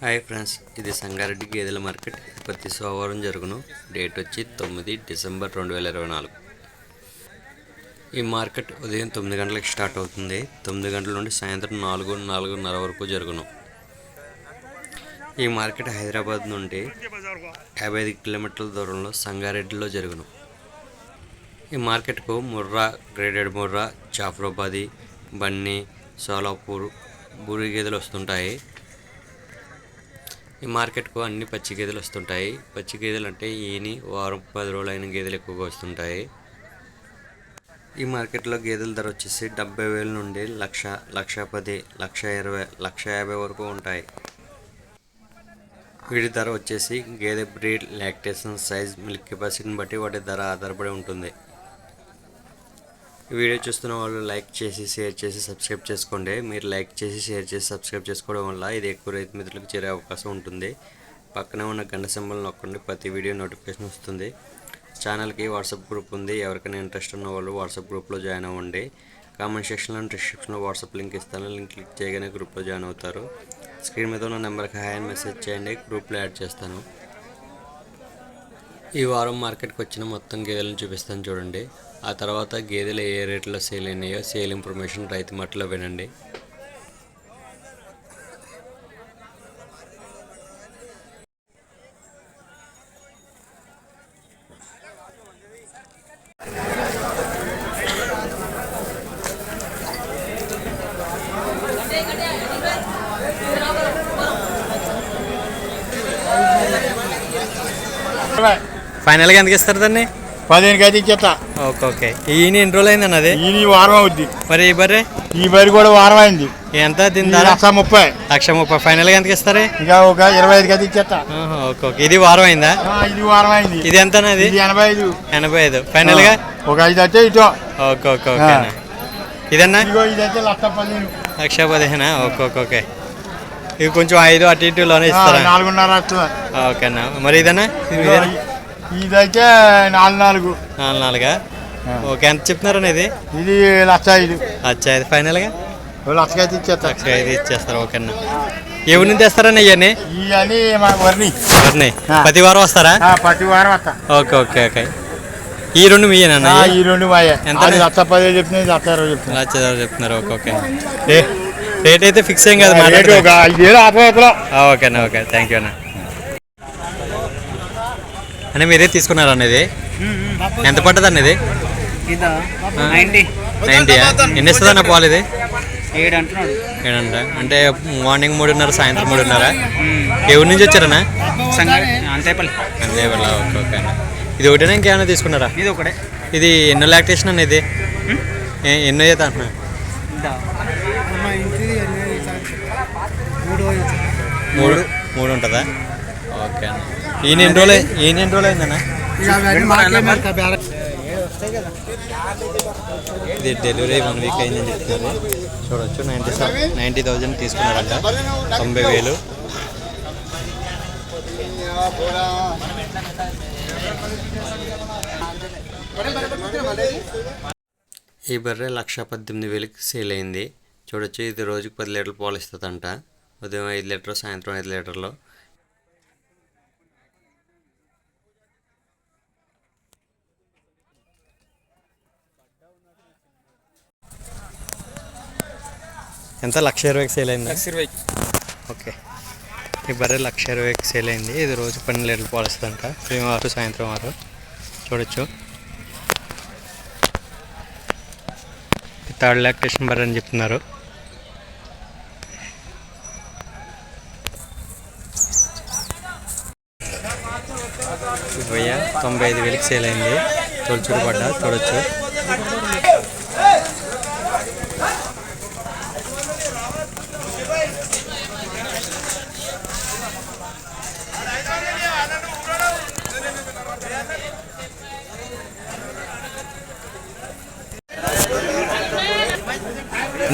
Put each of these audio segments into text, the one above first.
Hi friends ఇది సంగారెడ్డి గేదెల market. ప్రతి సోమవారం జరుగును. డేట్ వచ్చి తొమ్మిది డిసెంబర్ రెండు వేల ఇరవై నాలుగు. ఈ మార్కెట్ ఉదయం తొమ్మిది గంటలకు స్టార్ట్ అవుతుంది. తొమ్మిది గంటల నుండి సాయంత్రం నాలుగు నాలుగున్నర వరకు జరుగును. ఈ మార్కెట్ హైదరాబాద్ నుండి యాభై ఐదు కిలోమీటర్ల దూరంలో సంగారెడ్డిలో జరుగును. ఈ మార్కెట్కు ముర్రా గ్రేడెడ్ ముర్రా జాఫ్రాబాది బన్నీ సోలాపూర్ బూరి గేదెలు వస్తుంటాయి. ఈ మార్కెట్కు అన్ని పచ్చి గేదెలు వస్తుంటాయి. పచ్చి గేదెలు అంటే ఈని వారం పది రోజులైన గేదెలు ఎక్కువగా వస్తుంటాయి. ఈ మార్కెట్లో గేదెల ధర వచ్చేసి డెబ్బై వేల నుండి లక్ష లక్ష పది లక్ష ఇరవై లక్ష యాభై వరకు ఉంటాయి. వీటి ధర వచ్చేసి గేదె బ్రీడ్ లాక్టేషన్ సైజ్ మిల్క్ కెపాసిటీని బట్టి వాటి ధర ఆధారపడి ఉంటుంది. వీడియో చూస్తున్న వాళ్ళు లైక్ చేసి షేర్ చేసి సబ్స్క్రైబ్ చేసుకోండి. మీరు లైక్ చేసి షేర్ చేసి సబ్స్క్రైబ్ చేసుకోవడం వల్ల ఇది ఎక్కువ రైతు మిత్రులకు చేరే అవకాశం ఉంటుంది. పక్కనే ఉన్న గంట సింబల్ నొక్కండి. ప్రతి వీడియో నోటిఫికేషన్ వస్తుంది. ఛానల్కి వాట్సాప్ గ్రూప్ ఉంది. ఎవరికైనా ఇంట్రెస్ట్ ఉన్న వాళ్ళు వాట్సాప్ గ్రూప్లో జాయిన్ అవ్వండి. కామెంట్ సెక్షన్లో డిస్క్రిప్షన్లో వాట్సాప్ లింక్ ఇస్తాను. లింక్ క్లిక్ చేయగానే గ్రూప్లో జాయిన్ అవుతారు. స్క్రీన్ మీద ఉన్న నెంబర్కి హాయ్ అని మెసేజ్ చేయండి. గ్రూప్లో యాడ్ చేస్తాను. ఈ వారం మార్కెట్కి వచ్చిన మొత్తం గేదెలను చూపిస్తాను చూడండి. ఆ తర్వాత గేదెలు ఏ రేట్లో సేల్ అయినాయో సేల్ ఇన్ఫర్మేషన్ రైతు మట్లో వినండి. ఫైనల్గా ఎందుకు ఇస్తారు దాన్ని? పదిహేనుకి అయితే ఇచ్చేస్తా. Okay okay. ఈయన ఎన్ని రోజులు అయిందన్న అది? ఈ వారం అవుద్ది. మరి ఈ బర్రె? ఈ బరి కూడా వారం అయింది. ఎంత దీని లక్ష ముప్పై. లక్ష ముప్పై. ఫైనల్గా ఎంతకి ఇస్తారు? ఇంకా ఒక ఇరవై ఐదుకి అయితే ఇచ్చేస్తా. Okay okay. ఇది వారం అయిందా? ఇది వారం అయింది. ఇది ఎంత ఇది ఎనభై ఐదు. ఎనభై ఐదు. ఫైనల్గా ఆ, ఒక ఐదు అయితే ఇటు. Okay okay okay. ఇదన్నా? ఇదైతే లక్ష పదిహేను. లక్ష పదిహేనా? Okay okay okay. ఇవి కొంచెం ఐదు అటు ఇటులోనే ఇస్తారా? నాలుగున్నర ఓకే అన్న మరి ఇదన్నా? ఇదైతే నాలుగు నాలుగు. నాలుగు నాలుగా. ఓకే ఎంత చెప్తున్నారన్న ఇది ఇది లక్ష ఐదు. అచ్చా ఇది ఫైనల్గా లక్షకి అయితే ఇచ్చేస్తా లక్ష ఐదు ఇచ్చేస్తారు ఓకే అన్న. ఎవరి నుంచి తెస్తారన్న ఇవన్నీ? ఇవన్నీ మా వరిని ఎవరిని ఆ. ప్రతి వారం వస్తారా? ప్రతి వారం వస్తా. Okay okay okay. ఈ రెండు మీయేనా ఈ రెండు మాయే. ఎంత? లక్ష పదిహేను చెప్తుంది లక్ష ఇరవై చెప్తుంది లక్ష ఇరవై చెప్తున్నారు ఓకే ఓకే. రేట్ అయితే ఫిక్స్ ఏం కాదు ఓకే అన్న ఓకే. థ్యాంక్ యూ అన్న. అన్న మీరే తీసుకున్నారు అన్నది ఎంత పడ్డది నైంటీ. నైంటీయా ఎన్ని ఇస్తుంది అన్న పాలు ఇది? ఏడు అంటున్నాడు. ఏడంట. అంటే మార్నింగ్ మూడున్నర సాయంత్రం మూడున్నర? ఊరి నుంచి వచ్చారన్నా? అంతేపల్లి. ఓకే ఓకే అన్న. ఇది ఒకటేనా ఇంకేమైనా తీసుకున్నారా? ఇది ఒకటే. ఇది ఎన్నో లాక్టేషన్ అన్న ఇది? ఎన్నో అయితే అంటున్నా? మూడు మూడు ఉంటుందా? ఓకే అన్న. ఈయన ఎన్ని రోజులు ఈయన ఎన్ని రోజులు అయిందన్న ఇది డెలివరీ వన్ వీక్ అయిందని చెప్తున్నారు. చూడొచ్చు నైంటీ నైంటీ థౌజండ్ తీసుకున్నారంట. తొంభై వేలు. ఈ బర్రె లక్ష పద్దెనిమిది వేలకి సేల్ అయింది. చూడొచ్చు ఇది రోజుకి పది లీటర్లు పాలు ఇస్తుందంట. ఉదయం ఐదు లీటర్ సాయంత్రం ఐదు లీటర్లు. ఎంత? లక్ష ఇరవైకి సేల్ అయింది? ఇరవై ఓకే. ఈ బర్రె లక్ష ఇరవైకి సేల్ అయింది. ఇది రోజు పన్నెండు లీటర్లు పాలు ఇస్తుందంట ఉదయం ఆరు సాయంత్రం ఆరు చూడొచ్చు. థర్డ్ లాక్టేషన్ బర్రె అని చెప్తున్నారు. వెయ్యి తొంభై ఐదు వేలకి సేల్ అయింది. తొలచూరు పడ్డ చూడొచ్చు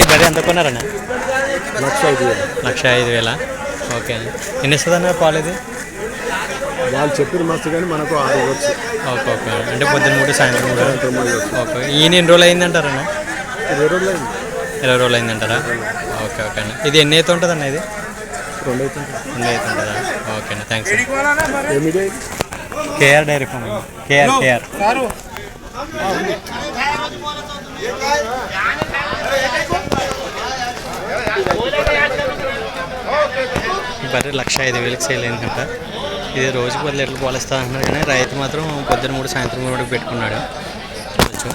నీ బర్రె ఎంత కొన్నారన్న? లక్ష ఐదు లక్ష ఐదు వేల? ఓకే ఎన్ని ఇస్తుంది అన్న పాలు ఇది? వాళ్ళు చెప్పిన మస్తు కానీ మనకు ఆరు ఇవ్వచ్చు ఓకే ఓకే అంటే పొద్దున్న మూడు సాయంత్రం మూడు. సాయంత్రం మూడు. ఇవ్వచ్చు ఓకే. ఈయన ఎన్ని రోజులు అయిందంటారన్న? ఇరవై రోజులు అయింది. ఇరవై రోజులు అయిందంటారా? ఓకే ఓకే అన్న ఇది ఎన్ని అయితే ఉంటుంది అన్న ఇది? రెండు అవుతుంది రెండు అవుతుంటుందా ఓకేనా థ్యాంక్స్ ఏమిటి KR dairy farm KR KR. బర్రె లక్ష ఐదు వేలకు సేల్ అయిందంట ఇది రోజుకి పది లీటర్లు పోలిస్తా ఇస్తా కానీ రైతు మాత్రం పొద్దున్న మూడు సాయంత్రం మూడు పెట్టుకున్నాడు. చూడొచ్చు.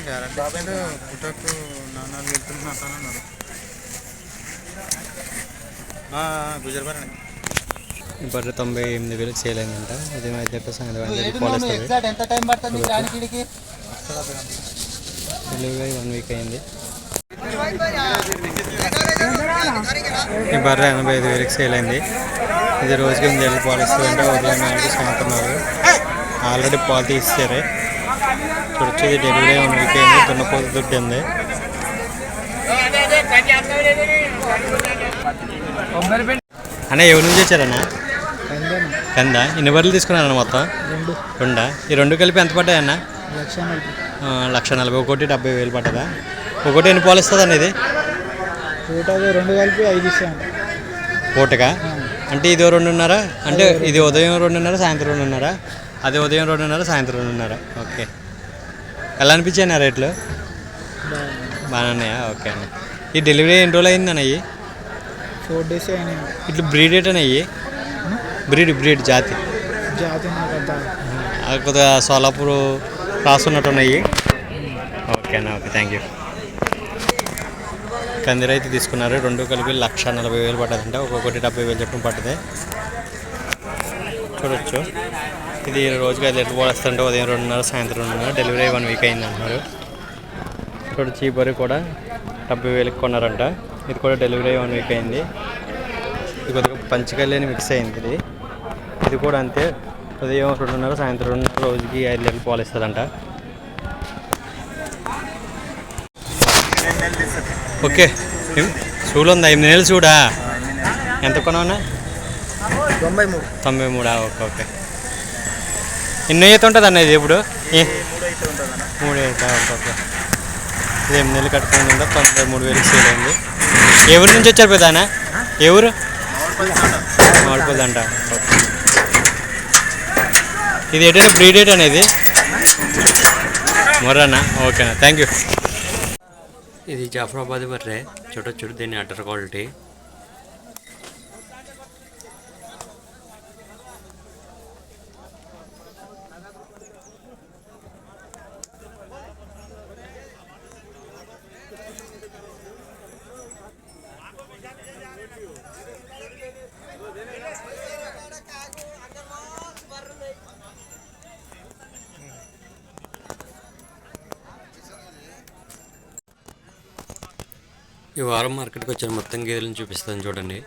గ్యారంటీ పుట్టకు నాన్నలు వెళ్తున్నా అన్నాడు గుజరాబాద్ ఈ బర్రె తొంభై ఎనిమిది వేలకు సేల్ అయిందంట. ఉదయం ఐదు గంటల సాయంత్రం ఐదు గంటలకు పాలు ఇస్తుంది ఎంత టైం పడుతుంది రానికి డెలివరీ వన్ వీక్ అయింది. ఈ బర్రె ఎనభై ఐదు వేలకు సేల్ అయింది. ఇది రోజుకి ఎనిమిది ఏళ్ళు పాలు ఇస్తుందంటే ఉదయం నాలుగు సాయంత్రం నాలుగు ఆల్రెడీ పాలు తీసేసారు చూడొచ్చు ఇది డెలివరీ వన్ వీక్ అయింది. దున్నపోతు దుడ్డు ఉంది. అన్న ఎవరి నుంచి వచ్చారన్నా? కందా. ఇన్ని బర్రెలు తీసుకున్నారన్న మొత్తం? రెండు. ఈ రెండు కలిపి ఎంత పడ్డాయన్న? లక్ష నలభై. ఆ, లక్ష నలభై ఒకటి డెబ్బై వేలు పట్టదా ఒకటి ఎన్ని పాలు ఇస్తుంది అండి ఇది రెండు కలిపి ఐదు పూటగా అంటే ఇది రెండున్నర? అంటే ఇది ఉదయం రెండున్నర సాయంత్రం రెండున్నర? అది ఉదయం రెండున్నర సాయంత్రం రెండున్నర. ఓకే. ఎలా అనిపించాయి రేట్లు? బాగానే ఉన్నాయా ఓకే అన్న. ఈ డెలివరీ ఎన్ని రోజులు అయింది అన్న ఇవి ఫోర్ డేస్ అయినాయి. ఇట్లా బ్రీడ్ ఎట్ అయ్యి బ్రీడ్ బ్రీడ్ జాతి. జాతి కొద్దిగా సోలాపూర్ రాసున్నట్టు ఉన్నాయి ఓకే అన్న ఓకే థ్యాంక్ యూ కందిరి అయితే తీసుకున్నారు. రెండు కలిపి లక్ష నలభై వేలు పట్టదంటే ఒక్కొక్కటి డెబ్బై వేలు చెప్పిన పట్టదే చూడొచ్చు. ఇది రోజుకి ఐదు లీటర్లు పోలేస్తుంటే ఉదయం రెండున్నర సాయంత్రం రెండున్నర డెలివరీ వన్ వీక్ అయింది అంటున్నారు. ఇప్పుడు చీపరి కూడా. డెబ్బై వేలకు కొన్నారంట. ఇది కూడా డెలివరీ వన్ వీక్ అయింది. ఇది కొద్దిగా పంచకల్యాణి మిక్స్ అయింది ఇది. ఇది కూడా అంతే. ఉదయం రెండున్నర సాయంత్రం రెండున్నర రోజుకి ఐదు లీటర్లు పాలు ఇస్తుందంట ఓకే. చూడు ఉందా ఎనిమిది నెలలు చూడా? ఎంత కొనవన్నా తొంభై మూడు. తొంభై మూడా? Okay okay. ఎన్ని అయితే ఉంటుంది అన్న ఇది ఇప్పుడు మూడు అయితే ఓకే ఓకే. ఇది ఎనిమిది నెలలు కట్టుకుని ఉందా తొంభై మూడు వేలకు సేల్ అయింది. ఎవరి నుంచి వచ్చారు పెదానా ఎవరు? ఊరు అంట. ఇది ఏంటంటే బ్రీడ్ ఏట్ అనేది. మొర్రన్నా. ఓకేనా. Thank you. ఇది జాఫరాబాద్ బర్రే. చూడొచ్చు దీని అటర్ క్వాలిటీ. ఈ వారం మార్కెట్కి వచ్చిన మొత్తం గేదెలను చూపిస్తాను చూడండి.